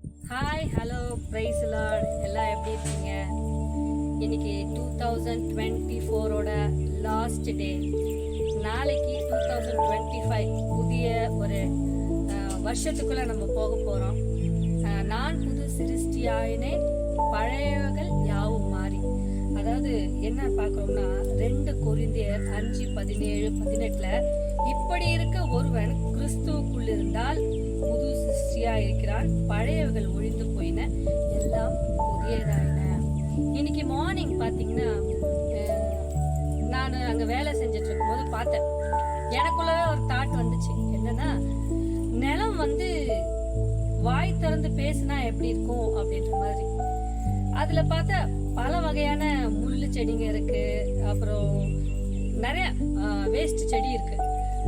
Hi hello price Lord எல்லாம் எப்படி இருக்கீங்க? இன்னைக்கு டூ தௌசண்ட் டுவெண்ட்டி ஃபோரோட லாஸ்ட் டே நாளைக்கு டூ தௌசண்ட் டுவெண்ட்டி ஃபைவ் புதிய ஒரு வருஷத்துக்குள்ளே வருஷத்துக்குள்ள நம்ம போக போகிறோம் நான் புது சிருஷ்டியாயினே பழையவர்கள் யாவும் மாறி. அதாவது என்ன பார்க்குறோம்னா ரெண்டு கொரிந்தியர் அஞ்சு பதினேழு பதினெட்டில் இப்படி இருக்க ஒருவன் கிறிஸ்துவுக்குள் இருந்தால் என்றால் பழையவர்கள் ஒழிந்து போயின. எல்லாம் புதியதாயின. இன்னைக்கு மார்னிங் பார்த்தீங்கன்னா நான் அங்கே வேலை செஞ்சுட்டு இருக்கும்போது பார்த்தேன். எனக்குள்ளவே ஒரு தாட் வந்துச்சு. என்னன்னா நிலம் வந்து வாய் திறந்து பேசினா எப்படி இருக்கும் அப்படின்ற மாதிரி. அதில் பார்த்தா பல வகையான முள்ளு செடிங்க இருக்கு. அப்புறம் நிறைய வேஸ்ட் செடி இருக்கு.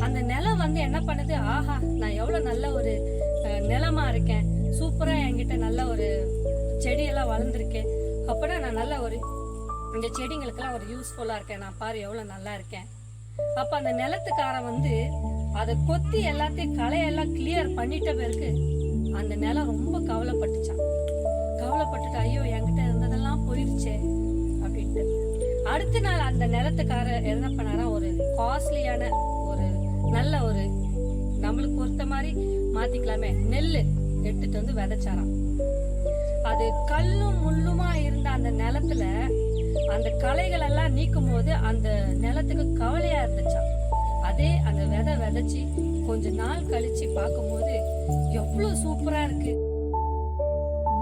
அந்த நிலம் வந்து என்ன பண்ணுது? ஆஹா நான் எவ்வளோ நல்ல ஒரு நிலமா இருக்கேன். சூப்பரா என்கிட்ட நல்ல ஒரு செடியெல்லாம் வளர்ந்துருக்கேன் அப்பனா நான் நல்ல ஒரு இந்த செடிங்களுக்கெல்லாம் ஒரு யூஸ்ஃபுல்லா இருக்கேன். நான் பாரு எவ்வளவு நல்லா இருக்கேன். அப்ப அந்த நிலத்துக்காரன் வந்து அதை கொத்தி எல்லாத்தையும் களையெல்லாம் கிளியர் பண்ணிட்ட பிறகு அந்த நிலம் ரொம்ப கவலைப்பட்டுச்சான். கவலைப்பட்டுட்டு ஐயோ என்கிட்ட இருந்ததெல்லாம் போயிருச்சே அப்படின்ட்டு. அடுத்த நாள் அந்த நிலத்துக்காரர் என்ன பண்ணாரா ஒரு காஸ்ட்லியான ஒரு நல்ல ஒரு நம்மளுக்கு பொறுத்த மாதிரி மாத்திக்கலாமே. நெல் எடுத்துட்டு வந்து விதைச்சாராம். அது கல்லும் முள்ளுமா இருந்த அந்த நிலத்துல அந்த களைகள் எல்லாம் நீக்கும் போது அந்த நிலத்துக்கு கவலையா இருந்துச்சாம். அதே அந்த விதை விதைச்சி கொஞ்ச நாள் கழிச்சு பார்க்கும்போது எவ்வளவு சூப்பரா இருக்கு.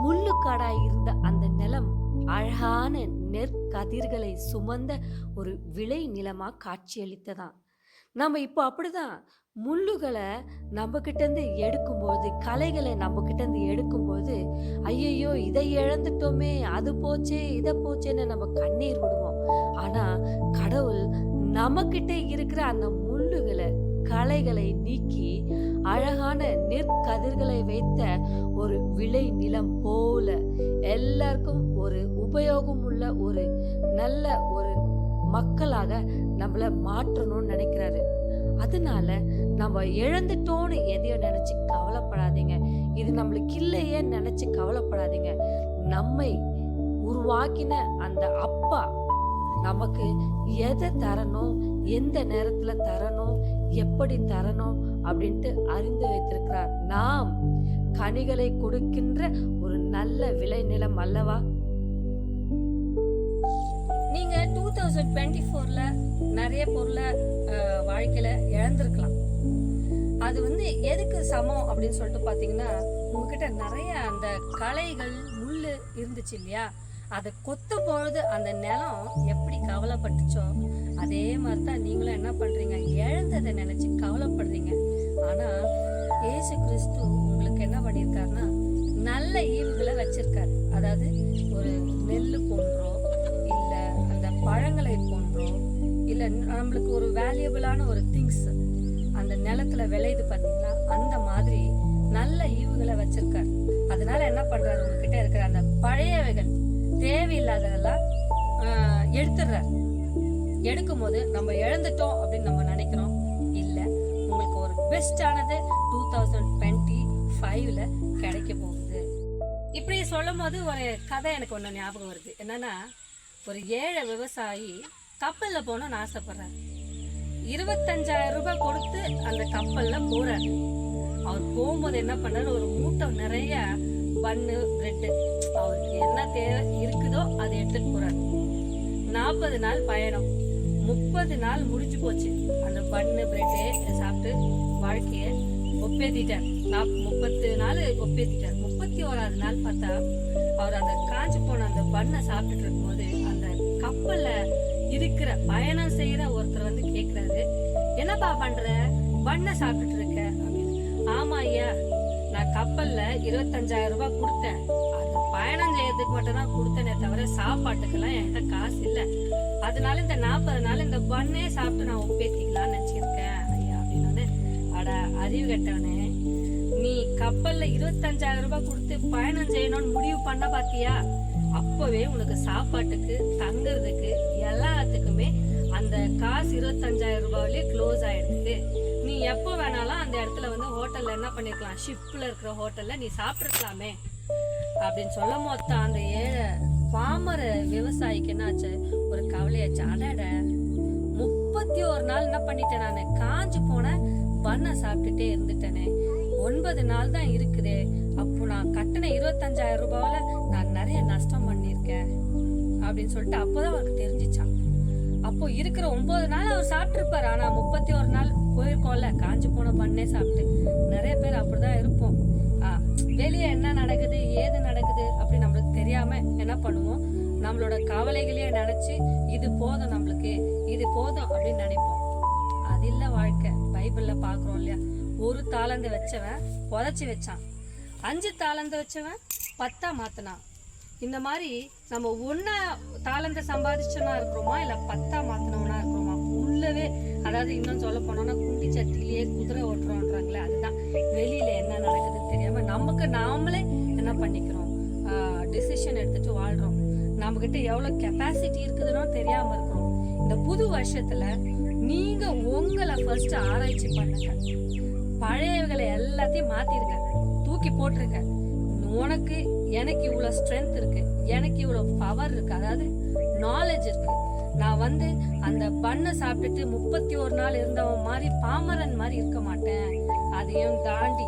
முள்ளுக்காடாய் இருந்த அந்த நிலம் அழகான நெற்கதிர்களை சுமந்த ஒரு விளை நிலமா காட்சியளித்ததாம். நம்ம இப்போ அப்படிதான் முள்ளுகளை நம்ம கிட்டேருந்து எடுக்கும்போது களைகளை நம்ம கிட்டேருந்து எடுக்கும்போது ஐயையோ இதை இழந்துட்டோமே அது போச்சே இதை போச்சேன்னு நம்ம கண்ணீர் விடுவோம். ஆனால் கடவுள் நம்மக்கிட்ட இருக்கிற அந்த முள்ளுகளை களைகளை நீக்கி அழகான நெற்கதிர்களை வைத்த ஒரு விளை நிலம் போல எல்லாருக்கும் ஒரு உபயோகம் உள்ள ஒரு நல்ல ஒரு மக்களாக நம்மளை மாற்றணும்னு நினைக்கிறாரு. அதனால நம்ம இழந்துட்டோன்னு எதையோ நினைச்சு கவலைப்படாதீங்க. இது நம்மளுக்கு இல்லையே நினைச்சு கவலைப்படாதீங்க. நம்மை உருவாக்கின அந்த அப்பா நமக்கு எதை தரணும் எந்த நேரத்துல தரணும் எப்படி தரணும் அப்படின்ட்டு அறிந்து வைத்திருக்கிறார். நாம் கனிகளை கொடுக்கின்ற ஒரு நல்ல விளைநிலம் அல்லவா? தௌசண்ட் டுவெண்ட்டி ஃபோரில் நிறைய பொருளை வாழ்க்கையில் இழந்திருக்கலாம். அது வந்து எதுக்கு சமம் அப்படின்னு சொல்லிட்டு பார்த்தீங்கன்னா உங்ககிட்ட நிறைய அந்த களைகள் முள் இருந்துச்சு இல்லையா? அதை கொத்த பொழுது அந்த நிலம் எப்படி கவலைப்பட்டுச்சோ அதே மாதிரி தான் நீங்களும் என்ன பண்ணுறீங்க இழந்ததை நினச்சி கவலைப்படுறீங்க. ஆனால் ஏசு கிறிஸ்து உங்களுக்கு என்ன பண்ணியிருக்காருன்னா நல்ல ஈவுகளை வச்சிருக்காரு. அதாவது ஒரு நெல் போன்றோ பழங்களை போன்றோ இல்ல நம்மளுக்கு ஒரு வேல்யூபிளான ஒரு திங்ஸ் அந்த நிலத்துல விளையுது பாத்தீங்களா? அந்த மாதிரி நல்ல ஈவுகளை வச்சிருக்காரு. அதனால என்ன பண்றாரு? உங்ககிட்ட இருக்கிற அந்த பழையவைகள் தேவையில்லாததெல்லாம் ஆஹ், எடுத்துடுறாரு. எடுக்கும் போது நம்ம இழந்துட்டோம் அப்படின்னு நம்ம நினைக்கிறோம். இல்ல உங்களுக்கு ஒரு பெஸ்டானது டூ தௌசண்ட் டுவெண்ட்டி ஃபைவ்ல கிடைக்க போகுது. இப்படி சொல்லும் போது ஒரு கதை எனக்கு ஒன்று ஞாபகம் வருது. என்னன்னா ஒரு ஏழை விவசாயி கப்பல்ல போகணும்னு ஆசைப்படுறாரு. இருபத்தஞ்சாயிரம் ரூபாய் கொடுத்து அந்த கப்பல்ல போகிறார் அவர் போகும்போது என்ன பண்ணாரு? ஒரு மூட்டை நிறைய பன்னு பிரெட்டு அவருக்கு என்ன தேவை இருக்குதோ அதை எடுத்துட்டு போகிறார் நாற்பது நாள் பயணம். முப்பது நாள் முடிஞ்சு போச்சு. அந்த பண்ணு பிரெட்டே சாப்பிட்டு வாழ்க்கைய ஒப்பேத்திட்டார். நாப் முப்பத்து நாள் ஒப்பேத்திட்டார். முப்பத்தி ஓராவது நாள் பார்த்தா அவர் அந்த காஞ்சு போன அந்த பண்ணை சாப்பிட்டுட்டு இருக்கும்போது கப்பல்ல இருக்கிற பயணம் செய்யற ஒருத்தர் வந்து கேக்குறாரு. என்னப்பா பண்ற? பண்ணை சாப்பிட்டுட்டு இருக்க. அப்படின்னு. ஆமா ஐயா நான் கப்பல்ல இருபத்தஞ்சாயிரம் ரூபாய் கொடுத்தேன். அது பயணம் செய்யறதுக்கு மட்டும் தான் கொடுத்தேனே தவிர சாப்பாட்டுக்கெல்லாம் என்கிட்ட காசு இல்ல. அதனால இந்த நாற்பது நாள் இந்த பண்ணே சாப்பிட்டு நான் ஒப்பேத்திக்கலாம்னு நினைச்சிருக்கேன். ஐயா அப்படின்னு. அட அறிவு கட்டவனே. நீ கப்பல்ல இருபத்தஞ்சாயிரம் ரூபாய் கொடுத்து பயணம் செய்யணும்னு முடிவு பண்ண பாத்தியா? அப்பவே உனக்கு சாப்பாட்டுக்கு தங்குறதுக்கு எல்லாத்துக்குமே அந்த காசு இருபத்தஞ்சாயிரம் ரூபாயிலே க்ளோஸ் ஆயிடுது. நீ எப்போ வேணாலும் அந்த இடத்துல வந்து ஹோட்டலில் என்ன பண்ணிருக்கலாம்? ஷிப்பில் இருக்கிற ஹோட்டலில் நீ சாப்பிட்ருக்கலாமே அப்படின்னு சொல்லும் போது அந்த ஏழை பாமர விவசாயிக்கு என்னாச்சு? ஒரு கவலையாச்சு அடட. முப்பத்தி ஒரு நாள் என்ன பண்ணிட்டேன் நான்? காஞ்சு போன பண்ணை சாப்பிட்டுட்டே இருந்துட்டேனே. ஒன்பது நாள் தான் இருக்குதே. அப்போ நான் கட்டின இருபத்தஞ்சாயிரம் ரூபாயில நான் நிறைய நஷ்டம் பண்ணியிருக்கேன் அப்படின்னு சொல்லிட்டு அப்போதான் அவருக்கு தெரிஞ்சிச்சான். அப்போ இருக்கிற ஒன்பது நாள் அவர் சாப்பிட்டுருப்பாரு. ஆனா முப்பத்தி ஒரு நாள் போயிருக்கோம்ல காஞ்சி போன பண்ணே சாப்பிட்டு. நிறைய பேர் அப்படிதான் இருப்போம். ஆஹ் வெளியே என்ன நடக்குது ஏது நடக்குது அப்படி நம்மளுக்கு தெரியாம என்ன பண்ணுவோம்? நம்மளோட கவலைகளையே நினைச்சு இது போதும் நம்மளுக்கு இது போதும் அப்படின்னு நினைப்போம். அது இல்லை வாழ்க்கை. பைபிள்ல பாக்குறோம் இல்லையா? ஒரு தாளந்து வச்சவன் புதைச்சி வச்சான். அஞ்சு தாளந்து வச்சவன் பத்தா மாத்தினான். இந்த மாதிரி நம்ம ஒன்னா தாளந்த சம்பாதிச்சோன்னா இருக்கிறோமா? இல்ல பத்தா மாத்தினவனா இருக்கிறோமா? உள்ளவே அதாவது இன்னும் சொல்ல போனோம்னா குண்டி சட்டிலேயே குதிரை ஓட்டுறோன்றாங்களே அதுதான். வெளியில என்ன நடக்குதுன்னு தெரியாம நமக்கு நாமளே என்ன பண்ணிக்கிறோம்? டிசிஷன் எடுத்துட்டு வாழ்றோம். நம்ம கிட்ட எவ்வளவு கெப்பாசிட்டி இருக்குதுன்னு தெரியாம இருக்கிறோம். இந்த புது வருஷத்துல நீங்க உங்களை ஃபர்ஸ்ட் ஆராய்ச்சி பண்ணுங்க. பழையவைகளை எல்லாத்தையும் மாத்திருங்க தூக்கி போட்டுருங்க உனக்கு எனக்கு இவ்வளோ ஸ்ட்ரென்த் இருக்கு. எனக்கு இவ்வளோ பவர் இருக்கு. அதாவது நாலேஜ் இருக்கு. நான் வந்து அந்த பண்ணை சாப்பிட்டுட்டு முப்பத்தி ஒரு நாள் இருந்தவன் மாதிரி பாமரன் மாதிரி இருக்க மாட்டேன். அதையும் தாண்டி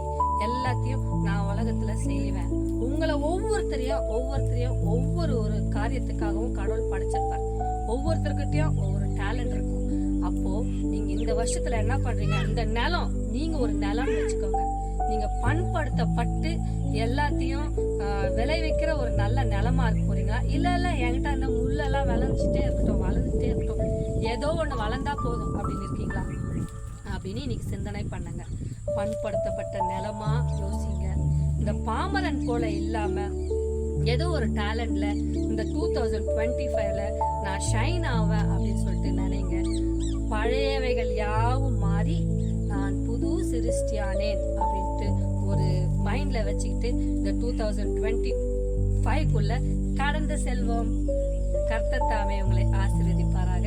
எல்லாத்தையும் நான் உலகத்துல செய்வேன். உங்களை ஒவ்வொருத்தரையும் ஒவ்வொருத்தரையும் ஒவ்வொரு ஒரு காரியத்துக்காகவும் கடவுள் படைச்சிருப்பார். ஒவ்வொருத்தர்கிட்டயும் ஒவ்வொரு டேலண்ட் இருக்கும். அப்போ நீங்க இந்த வருஷத்துல என்ன பண்றீங்க? இந்த நிலம். நீங்க ஒரு நிலம்னு வச்சுக்கோங்க. நீங்க பண்படுத்தப்பட்டு எல்லாத்தையும் ஆஹ், விளைவிக்கிற ஒரு நல்ல நிலமா இருக்க போறீங்க இல்ல இல்ல என்கிட்ட அந்த முள்ளெல்லாம் விளைஞ்சிட்டே இருக்கட்டும் வளர்ந்துட்டே இருக்கட்டும். ஏதோ ஒண்ணு வளர்ந்தா போதும் அப்படின்னு இருக்கீங்களா? அப்படின்னு இன்னைக்கு சிந்தனை பண்ணுங்க. பண்படுத்தப்பட்ட நிலமா யோசிங்க. இந்த பாமரன் போல இல்லாம ஏதோ ஒரு டேலண்ட்ல இந்த டூ தௌசண்ட் டுவெண்ட்டி ஃபைவ்ல நான் ஷைன் ஆவேன் அப்படின்னு சொல்லிட்டு நினைங்க. பழையவைகள் யாவும் மாறி சிருஷ்டியானேன் அப்படின்ட்டு ஒரு மைண்ட்ல வச்சுக்கிட்டு இந்த டூ தௌசண்ட் டுவெண்ட்டி ஃபைவ்க்குள்ள கடந்த செல்வம். கர்த்தத்தாமே உங்களை ஆசீர்வதிப்பாராக.